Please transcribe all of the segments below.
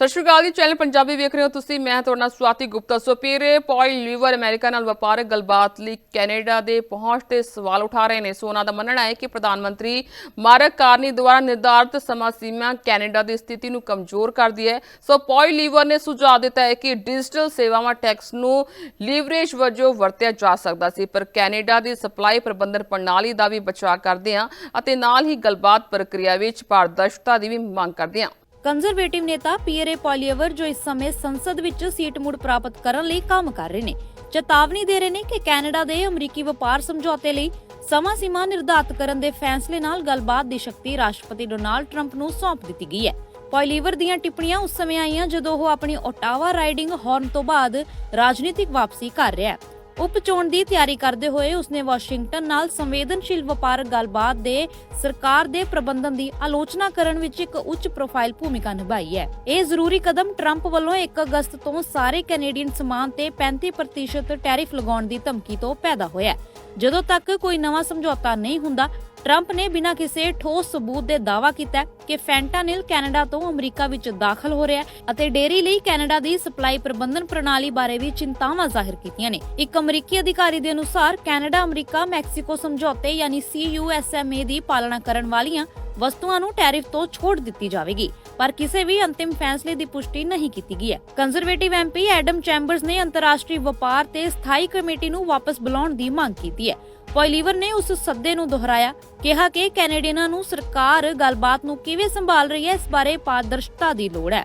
ਸਤਿ ਸ਼੍ਰੀ ਅਕਾਲ ਜੀ, ਚੈਨਲ ਪੰਜਾਬੀ ਵੇਖ ਰਹੇ ਹੋ ਤੁਸੀਂ, ਮੈਂ ਤੁਹਾਡਾ ਨਾਲ ਸਵਾਤੀ ਗੁਪਤਾ। ਸੁਪੀਰੇ ਪੋਇਲ ਲੀਵਰ ਅਮਰੀਕਾ ਨਾਲ ਵਪਾਰਕ ਗੱਲਬਾਤ ਲਈ ਕੈਨੇਡਾ ਦੇ ਪਹੁੰਚ ਤੇ ਸਵਾਲ ਉਠਾ ਰਹੇ ਨੇ। ਸੋ ਉਹਨਾਂ ਦਾ ਮੰਨਣਾ ਹੈ ਕਿ ਪ੍ਰਧਾਨ ਮੰਤਰੀ ਮਾਰਕ ਕਾਰਨੀ ਦੁਆਰਾ ਨਿਰਧਾਰਤ ਸਮਾਂ ਸੀਮਾ ਕੈਨੇਡਾ ਦੀ ਸਥਿਤੀ ਨੂੰ ਕਮਜ਼ੋਰ ਕਰਦੀ ਹੈ। ਸੋ ਪੋਇਲ ਲੀਵਰ ਨੇ ਸੁਝਾਅ ਦਿੱਤਾ ਹੈ ਕਿ ਡਿਜੀਟਲ ਸੇਵਾਵਾਂ ਟੈਕਸ ਨੂੰ ਲੀਵਰੇਜ ਵਜੋਂ ਵਰਤਿਆ ਜਾ ਸਕਦਾ ਸੀ, ਪਰ ਕੈਨੇਡਾ ਦੀ ਸਪਲਾਈ ਪ੍ਰਬੰਧਨ ਪ੍ਰਣਾਲੀ ਦਾ ਵੀ ਬਚਾਅ ਕਰਦੇ ਹਾਂ ਅਤੇ ਨਾਲ ਹੀ ਗੱਲਬਾਤ ਪ੍ਰਕਿਰਿਆ ਵਿੱਚ ਪਾਰਦਰਸ਼ਤਾ ਦੀ ਵੀ ਮੰਗ ਕਰਦੇ ਹਾਂ। ਕੰਜ਼ਰਵੇਟਿਵ ਨੇਤਾ ਪੀਅਰੇ ਪੋਲੀਏਵਰ ਜੋ ਇਸ ਸਮੇਂ ਸੰਸਦ ਵਿੱਚ ਸੀਟ ਮੁੜ ਪ੍ਰਾਪਤ ਕਰਨ ਲਈ ਕੰਮ ਕਰ ਰਹੇ ਨੇ। ਚੇਤਾਵਨੀ ਦੇ ਰਹੇ ਨੇ ਕਿ ਕੈਨੇਡਾ ਦੇ ਅਮਰੀਕੀ ਵਪਾਰ ਸਮਝੌਤੇ ਲਈ ਸਮਾਂ ਸੀਮਾ ਨਿਰਧਾਰਤ ਕਰਨ ਦੇ ਫੈਸਲੇ ਨਾਲ ਗੱਲਬਾਤ ਦੀ ਸ਼ਕਤੀ ਰਾਸ਼ਟਰਪਤੀ ਡੋਨਾਲਡ ਟਰੰਪ ਨੂੰ ਸੌਂਪ ਦਿੱਤੀ ਗਈ ਹੈ। ਪੋਲੀਵਰ ਦੀਆਂ ਟਿੱਪਣੀਆਂ ਉਸ ਸਮੇਂ ਆਈਆਂ ਜਦੋਂ ਉਹ ਆਪਣੀ ਓਟਾਵਾ ਰਾਈਡਿੰਗ ਹਾਰਨ ਤੋਂ ਬਾਅਦ ਰਾਜਨੀਤਿਕ ਵਾਪਸੀ ਕਰ ਰਿਹਾ ਹੈ। ਉਪ ਚੋਣ ਦੀ ਤਿਆਰੀ ਕਰਦੇ ਹੋਏ ਉਸਨੇ ਵਾਸ਼ਿੰਗਟਨ ਨਾਲ ਸੰਵੇਦਨਸ਼ੀਲ ਵਪਾਰਕ ਗੱਲਬਾਤ ਦੇ ਸਰਕਾਰ ਦੇ ਪ੍ਰਬੰਧਨ ਦੀ ਆਲੋਚਨਾ ਕਰਨ ਵਿੱਚ ਇੱਕ ਉੱਚ ਪ੍ਰੋਫਾਈਲ ਭੂਮਿਕਾ ਨਿਭਾਈ ਹੈ ਇਹ ਜ਼ਰੂਰੀ ਕਦਮ ਟਰੰਪ ਵੱਲੋਂ 1 ਅਗਸਤ ਤੋਂ ਸਾਰੇ ਕੈਨੇਡੀਅਨ ਸਮਾਨ ਤੇ 35% ਟੈਰਿਫ ਲਗਾਉਣ ਦੀ ਧਮਕੀ ਤੋਂ ਪੈਦਾ ਹੋਇਆ ਹੈ। ਜਦੋਂ ਤੱਕ ਕੋਈ ਨਵਾਂ ਸਮਝੌਤਾ ਨਹੀਂ ਹੁੰਦਾ ਟਰੰਪ ਨੇ ਬਿਨਾਂ ਕਿਸੇ ਠੋਸ ਸਬੂਤ ਦੇ ਦਾਅਵਾ ਕੀਤਾ ਕਿ ਫੈਂਟਾਨਿਲ ਕੈਨੇਡਾ ਤੋਂ ਅਮਰੀਕਾ ਵਿੱਚ ਦਾਖਲ ਹੋ ਰਿਹਾ ਹੈ ਅਤੇ ਡੇਰੀ ਲਈ ਕੈਨੇਡਾ ਦੀ ਸਪਲਾਈ ਪ੍ਰਬੰਧਨ ਪ੍ਰਣਾਲੀ ਬਾਰੇ ਵੀ ਚਿੰਤਾਵਾਂ ਜ਼ਾਹਿਰ ਕੀਤੀਆਂ ਨੇ। ਇੱਕ ਅਮਰੀਕੀ ਅਧਿਕਾਰੀ ਦੇ ਅਨੁਸਾਰ, ਕੈਨੇਡਾ, ਅਮਰੀਕਾ, ਮੈਕਸੀਕੋ ਸਮਝੌਤੇ ਯਾਨੀ CUSMA ਦੀ ਪਾਲਣਾ ਕਰਨ ਵਾਲੀਆਂ ਵਸਤੂਆਂ ਨੂੰ ਟੈਰਿਫ ਤੋਂ ਛੋਟ ਦਿੱਤੀ ਜਾਵੇਗੀ, ਪਰ ਕਿਸੇ ਵੀ ਅੰਤਿਮ ਫੈਸਲੇ ਦੀ ਪੁਸ਼ਟੀ ਨਹੀਂ ਕੀਤੀ ਗਈ ਹੈ। ਕੰਜ਼ਰਵੇਟਿਵ ਐਮਪੀ ਐਡਮ ਚੈਂਬਰਸ ਨੇ ਅੰਤਰਰਾਸ਼ਟਰੀ ਵਪਾਰ ਤੇ ਸਥਾਈ ਕਮੇਟੀ ਨੂੰ ਵਾਪਸ ਬੁਲਾਉਣ ਦੀ ਮੰਗ ਕੀਤੀ ਹੈ। ਪੋਲੀਵਰ ਨੇ ਉਸ ਸੱਦੇ ਨੂੰ ਦੁਹਰਾਇਆ, ਕਿਹਾ ਕਿ ਕੈਨੇਡੀਅਨਾਂ ਨੂੰ ਸਰਕਾਰ ਗੱਲਬਾਤ ਨੂੰ ਕਿਵੇਂ ਸੰਭਾਲ ਰਹੀ ਹੈ, ਇਸ ਬਾਰੇ ਪਾਰਦਰਸ਼ਤਾ ਦੀ ਲੋੜ ਹੈ।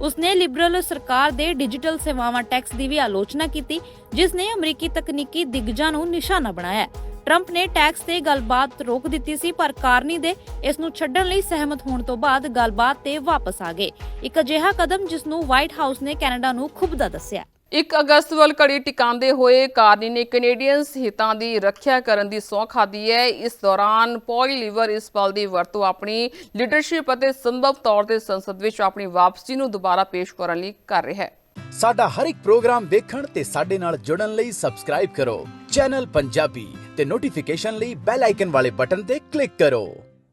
ਉਸਨੇ ਲਿਬਰਲ ਸਰਕਾਰ ਦੇ ਡਿਜੀਟਲ ਸੇਵਾਵਾਂ ਟੈਕਸ ਦੀ ਵੀ ਆਲੋਚਨਾ ਕੀਤੀ, ਜਿਸ ਨੇ ਅਮਰੀਕੀ ਤਕਨੀਕੀ ਦਿਗਜਾਂ ਨੂੰ ਨਿਸ਼ਾਨਾ ਬਣਾਇਆ। ਟਰੰਪ ਨੇ ਟੈਕਸ ਤੇ ਗੱਲਬਾਤ ਰੋਕ ਦਿੱਤੀ ਸੀ, ਪਰ ਕਾਰਨੀ ਦੇ ਇਸ ਨੂੰ ਛੱਡਣ ਲਈ ਸਹਿਮਤ ਹੋਣ ਤੋਂ ਬਾਅਦ ਗੱਲਬਾਤ ਤੇ ਵਾਪਸ ਆ ਗਏ। ਇੱਕ ਅਜਿਹਾ ਕਦਮ ਜਿਸ ਨੂੰ ਵਾਈਟ ਹਾਊਸ ਨੇ ਕੈਨੇਡਾ ਨੂੰ ਖੁਬਦਾ ਦੱਸਿਆ। 1 ਅਗਸਤ ਵੱਲ ਘੜੀ ਟਿਕਾਉਂਦੇ ਹੋਏ ਕਾਰਨੀ ਨੇ ਕੈਨੇਡੀਅਨਸ ਹਿੱਤਾਂ ਦੀ ਰੱਖਿਆ ਕਰਨ ਦੀ ਸਹੁੰ ਖਾਦੀ ਹੈ। ਇਸ ਦੌਰਾਨ ਪੌਲ ਲੀਵਰ ਇਸ ਪਲ ਦੀ ਵਰਤੋਂ ਆਪਣੀ ਲੀਡਰਸ਼ਿਪ ਅਤੇ ਸੰਭਵ ਤੌਰ ਤੇ ਸੰਸਦ ਵਿੱਚ ਆਪਣੀ ਵਾਪਸੀ ਨੂੰ ਦੁਬਾਰਾ ਪੇਸ਼ ਕਰਨ ਲਈ ਕਰ ਰਿਹਾ ਹੈ। ਸਾਡਾ ਹਰ ਇੱਕ ਪ੍ਰੋਗਰਾਮ ਦੇਖਣ ਤੇ ਸਾਡੇ ਨਾਲ ਜੁੜਨ ਲਈ ਸਬਸਕ੍ਰਾਈਬ ਕਰੋ। ਚੈਨਲ ਪੰਜਾਬੀ ਤੇ ਨੋਟੀਫਿਕੇਸ਼ਨ ਲਈ ਬੈਲ ਆਈਕਨ ਵਾਲੇ ਬਟਨ ਤੇ ਕਲਿੱਕ ਕਰੋ।